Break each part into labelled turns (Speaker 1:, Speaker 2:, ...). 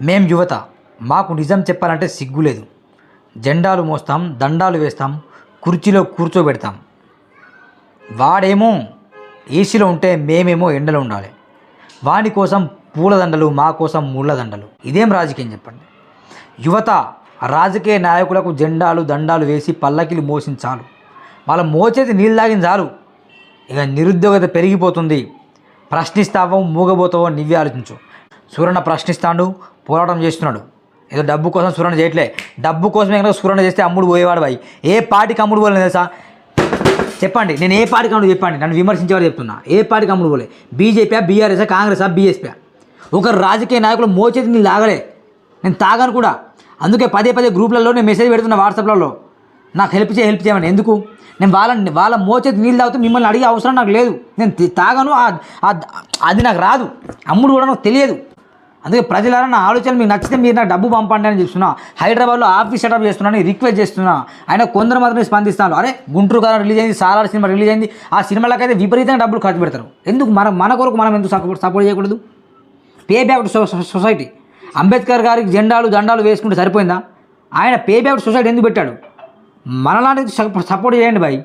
Speaker 1: మేం యువత మాకు నిజం చెప్పాలంటే సిగ్గు లేదు. జెండాలు మోస్తాం దండాలు వేస్తాం కుర్చీలో కూర్చోబెడతాం. వాడేమో ఏసీలో ఉంటే మేమేమో ఎండలో ఉండాలి. వాని కోసం పూలదండలు మా కోసం ముళ్ళదండలు ఇదేం రాజకీయం చెప్పండి? యువత రాజకీయ నాయకులకు జెండాలు దండాలు వేసి పల్లకిలు మోసించాలు వాళ్ళ మోచేతి నీళ్ళు తాగిన చాలు. ఇక నిరుద్యోగత పెరిగిపోతుంది. ప్రశ్నిస్తావో మూగబోతావో నువ్వే ఆలోచించు. సూరన్న ప్రశ్నిస్తాడు పోరాటం చేస్తున్నాడు. ఏదో డబ్బు కోసం సూరణ చేయట్లే. డబ్బు కోసమే కనుక సూరణ చేస్తే అమ్ముడు పోయేవాడు బాయ్. ఏ పార్టీకి అమ్ముడు పోలేదు తెలుసా? చెప్పండి నేను ఏ పార్టీకి అమ్ముడు చెప్పండి? నన్ను విమర్శించేవారు చెప్తున్నా. ఏ పార్టీకి అమ్ముడు పోలే? బీజేపీ బీఆర్ఎస్ కాంగ్రెస్ బీఎస్పీ ఒకరు రాజకీయ నాయకులు మోచేతి నీళ్ళు తాగలే. నేను తాగాను కూడా. అందుకే పదే పదే గ్రూప్లలో నేను మెసేజ్ పెడుతున్నా వాట్సాప్లలో. నాకు హెల్ప్ చేయ హెల్ప్ చేయమని. ఎందుకు? నేను వాళ్ళని వాళ్ళ మోచేతి నీళ్ళు తాగితే మిమ్మల్ని అడిగే అవసరం నాకు లేదు. నేను తాగాను తాగను అది నాకు రాదు. అమ్ముడు కూడా నాకు తెలియదు. అందుకే ప్రజలారా నా ఆలోచనలు మీకు నచ్చితే మీరు నాకు డబ్బు పంపండి అని చెప్తున్నా. హైదరాబాద్లో ఆఫీస్ సెటప్ చేస్తున్నాను రిక్వెస్ట్ చేస్తున్నా. ఆయన కొందరు మాత్రమే స్పందిస్తాను అరే గుంటూరు కాలం రిలీజ్ అయింది సాలార్ సినిమా రిలీజ్ అయింది. ఆ సినిమాలకైతే విపరీతంగా డబ్బులు ఖర్చు పెడతారు. ఎందుకు? మన మన కొరకు మనం ఎందుకు సపోర్ట్ సపోర్ట్ చేయకూడదు? పే బ్యాక్ సొసైటీ అంబేద్కర్ గారికి జెండాలు దండాలు వేసుకుంటే సరిపోయిందా? ఆయన పే బ్యాక్ సొసైటీ ఎందుకు పెట్టాడు? మనలాంటి సపోర్ట్ చేయండి భాయ్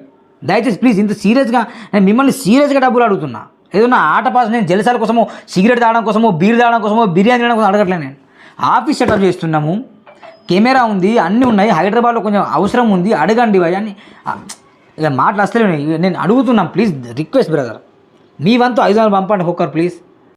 Speaker 1: దయచేసి ప్లీజ్ ఇంత సీరియస్గా నేను మిమ్మల్ని సీరియస్గా డబ్బులు అడుగుతున్నా. ఏదన్నా ఆట పాస్ నేను జలసాల కోసమో సిగరెట్ తాగడం కోసమో బీర్ తాగడం కోసమో బిర్యానీ తినడం కోసం అడగట్లేదు నేను. ఆఫీస్ సెటప్ చేస్తున్నాము. కెమెరా ఉంది అన్నీ ఉన్నాయి. హైదరాబాద్లో కొంచెం అవసరం ఉంది. అడగండి భయ అని. ఇక మాటలు అసలు నేను అడుగుతున్నాను ప్లీజ్ రిక్వెస్ట్ బ్రదర్. మీ వంతు ఐదు వందలు పంపండి హోకర్ ప్లీజ్.